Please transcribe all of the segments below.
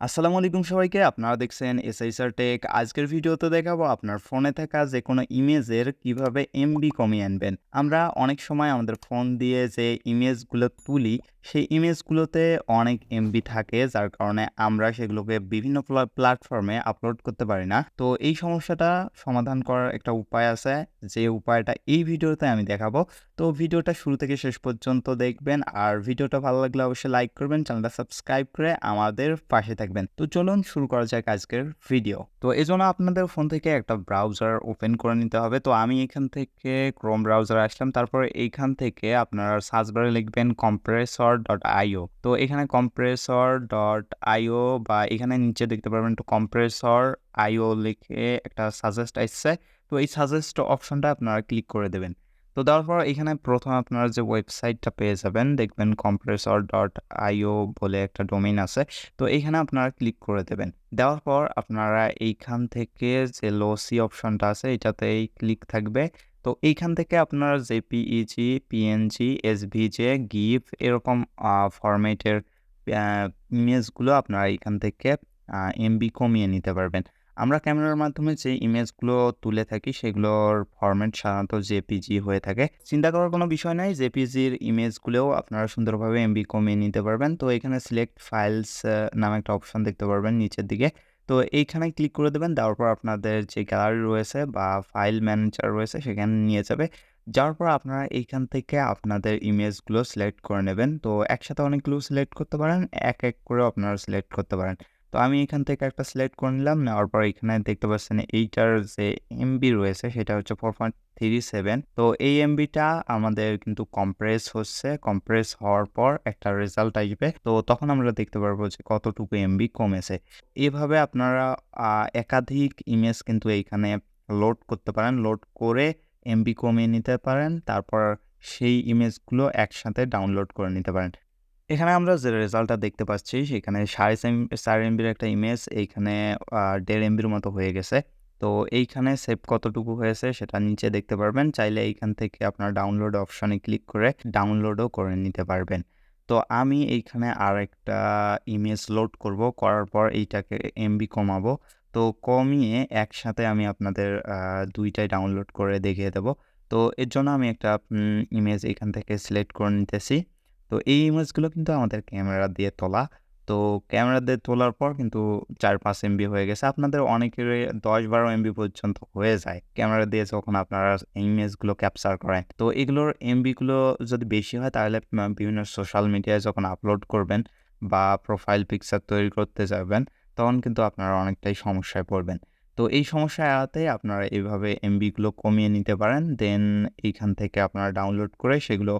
আসসালামু আলাইকুম সবাইকে। আপনারা দেখছেন এসআইসার টেক আজকের ভিডিওতে দেখাবো আপনার ফোনে থাকা যে কোনো ইমেজের কীভাবে এমবি কমিয়ে আনবেন। আমরা অনেক সময় আমাদের ফোন দিয়ে যে ইমেজগুলো তুলি, সেই ইমেজগুলোতে অনেক এমবি থাকে, যার কারণে আমরা সেগুলোকে বিভিন্ন প্ল্যাটফর্মে আপলোড করতে পারি না। তো এই সমস্যাটা সমাধান করার একটা উপায় আছে। যে উপায়টা এই ভিডিওতে আমি দেখাবো তো ভিডিওটা শুরু থেকে শেষ পর্যন্ত দেখবেন। আর ভিডিওটা ভালো লাগলে অবশ্যই লাইক করবেন চ্যানেলটা সাবস্ক্রাইব করে আমাদের পাশে থাকবেন। তো চলুন শুরু করা যাক আজকের ভিডিও তো এই জন্য আপনাদের ফোন থেকে একটা ব্রাউজার ওপেন করে নিতে হবে। তো আমি এখান থেকে ক্রোম ব্রাউজার আসলাম। তারপর এইখান থেকে আপনারা সার্চ বারে লিখবেন কম্প্রেসর ডট আইও তো এখানে কম্প্রেসর ডট আইও বা এখানে নিচে দেখতে পারবেন একটু কম্প্রেসর আইও লিখে একটা সাজেস্ট আসছে। তো এই সাজেস্ট অপশনটা আপনারা ক্লিক করে দেবেন। তো দেওয়ার পর এখানে প্রথম আপনারা যে ওয়েবসাইটটা পেয়ে যাবেন, দেখবেন কম্প্রেসর ডট আইও বলে একটা ডোমেইন আছে। তো এইখানে আপনারা ক্লিক করে দেবেন। দেওয়ার পর আপনারা এইখান থেকে যে লোসি অপশনটা আছে, এটাতেই ক্লিক থাকবে। তো এইখান থেকে আপনারা জেপিইজি পিএনজি এসভিজে গিফ এরকম ফরম্যাটের ইমেজগুলো আপনারা এইখান থেকে এমবি কমিয়ে নিতে পারবেন। আমরা ক্যামেরার মাধ্যমে যে ইমেজগুলো তুলে থাকি, সেগুলোর ফরম্যাট সাধারণত জেপিজি হয়ে থাকে। চিন্তা করার কোনো বিষয় নাই জেপিজির ইমেজগুলোও আপনারা সুন্দরভাবে এমবি কমিয়ে নিতে পারবেন। তো এখানে সিলেক্ট ফাইলস নামে একটা অপশন দেখতে পারবেন নিচের দিকে। তো এইখানে ক্লিক করে দেবেন, দেওয়ার পর আপনাদের যে গ্যালারি রয়েছে বা ফাইল ম্যানেজার রয়েছে, সেখানে নিয়ে যাবে। যাওয়ার পর আপনারা এইখান থেকে আপনাদের ইমেজগুলো সিলেক্ট করে নেবেন। তো একসাথে অনেকগুলো সিলেক্ট করতে পারেন, এক এক করে আপনারা সিলেক্ট করতে পারেন। তো আমি এখান থেকে একটা সিলেক্ট করে নিলাম। নেওয়ার পর এখানে দেখতে পাচ্ছেন এইটার যে এমবি রয়েছে সেটা হচ্ছে ফোর পয়েন্ট থ্রি সেভেন তো এই এমবিটা আমাদের কিন্তু কম্প্রেস হচ্ছে। কম্প্রেস হওয়ার পর একটা রেজাল্ট আসবে। তো তখন আমরা দেখতে পারব যে কতটুকু এমবি কমেছে। এভাবে আপনারা একাধিক ইমেজ কিন্তু এইখানে লোড করতে পারেন। লোড করে এমবি কমিয়ে নিতে পারেন। তারপর সেই ইমেজগুলো একসাথে ডাউনলোড করে নিতে পারেন। এখানে আমরা যে রেজাল্টটা দেখতে পাচ্ছি, সেখানে সাড়ে চার এমবির একটা ইমেজ এইখানে দেড় এমবির মতো হয়ে গেছে। তো এইখানে সেভ কতটুকু হয়েছে সেটা নিচে দেখতে পারবেন। চাইলে এইখান থেকে আপনার ডাউনলোড অপশানে ক্লিক করে ডাউনলোডও করে নিতে পারবেন। তো আমি এইখানে আর একটা ইমেজ লোড করব, করার পর এইটাকে এমবি কমাবো। তো কমিয়ে একসাথে আমি আপনাদের দুইটাই ডাউনলোড করে দেখিয়ে দেব। তো এর জন্য আমি একটা ইমেজ এখান থেকে সিলেক্ট করে নিতেছি। তো এই ইমেজগুলো কিন্তু আমাদের ক্যামেরা দিয়ে তোলা। তো ক্যামেরা দিয়ে তোলার পর কিন্তু চার পাঁচ এমবি হয়ে গেছে। আপনাদের অনেকের দশ বারো এমবি পর্যন্ত হয়ে যায় ক্যামেরা দিয়ে যখন আপনারা ইমেজগুলো ক্যাপচার করেন। তো এগুলোর এমবিগুলো যদি বেশি হয় তাহলে বিভিন্ন সোশ্যাল মিডিয়ায় যখন আপলোড করবেন বা প্রোফাইল পিকচার তৈরি করতে যাবেন তখন কিন্তু আপনারা অনেকটাই সমস্যায় পড়বেন। তো এই সমস্যা এড়াতে আপনারা এইভাবে এমবিগুলো কমিয়ে নিতে পারেন। দেন এইখান থেকে আপনারা ডাউনলোড করে সেগুলো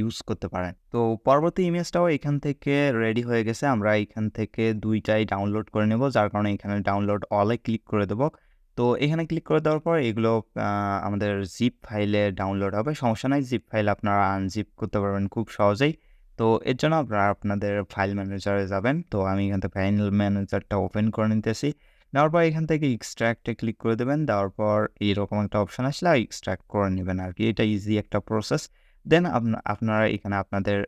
ইউজ করতে পারেন। তো পরবর্তী ইমেজটাও এখান থেকে রেডি হয়ে গেছে। আমরা এখান থেকে দুইটাই ডাউনলোড করে নেব। যার কারণে এখানে ডাউনলোড অলে ক্লিক করে দেবো। তো এখানে ক্লিক করে দেওয়ার পর এগুলো আমাদের জিপ ফাইলে ডাউনলোড হবে। সমস্যা নাই জিপ ফাইল আপনারা আনজিপ করতে পারবেন খুব সহজেই। তো এর জন্য আপনারা আপনাদের ফাইল ম্যানেজারে যাবেন। তো আমি এখান থেকে ফাইল ম্যানেজারটা ওপেন করে নিতেছি। নেওয়ার পর এখান থেকে এক্সট্র্যাক্টে ক্লিক করে দেবেন। দেওয়ার পর এইরকম একটা অপশান আসলে এক্সট্র্যাক্ট করে নেবেন আর কি এটা ইজি একটা প্রসেস দেন আপনারা এখানে আপনাদের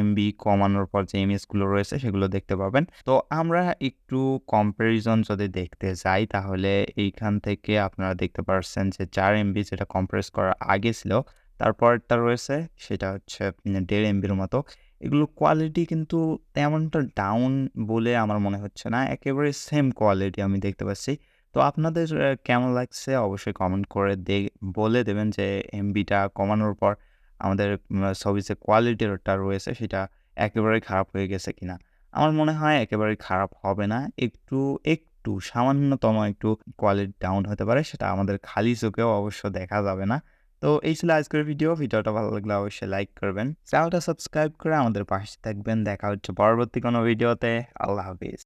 এমবি কমানোর পর যে ইমেজগুলো রয়েছে সেগুলো দেখতে পাবেন। তো আমরা একটু কম্প্যারিজন যদি দেখতে যাই, তাহলে এইখান থেকে আপনারা দেখতে পারছেন যে চার এমবি যেটা কম্প্রেস করার আগে ছিল, তারপরটা রয়েছে সেটা হচ্ছে দেড় এমবির মতো। এগুলো কোয়ালিটি কিন্তু তেমনটা ডাউন বলে আমার মনে হচ্ছে না, একেবারে সেম কোয়ালিটি আমি দেখতে পাচ্ছি। তো আপনাদের কেমন লাগছে? অবশ্যই কমেন্ট করে দে, বলে দেবেন যে এমবিটা কমানোর পর আমাদের যে কোয়ালিটিটা রয়েছে, সেটা একেবারে খারাপ হয়ে গেছে কিনা। আমার মনে হয় একেবারে খারাপ হবে না। একটু একটু সামান্যতম একটু কোয়ালিটি ডাউন হতে পারে, সেটা আমাদের খালি চোখেও অবশ্য দেখা যাবে না। তো এই ছিল আজকের ভিডিও ভিডিওটা ভালো লাগলে অবশ্যই লাইক করবেন। চ্যানেলটা সাবস্ক্রাইব করে আমাদের পাশে থাকবেন। দেখা হচ্ছে পরবর্তী কোনো ভিডিওতে আল্লাহ হাফিজ।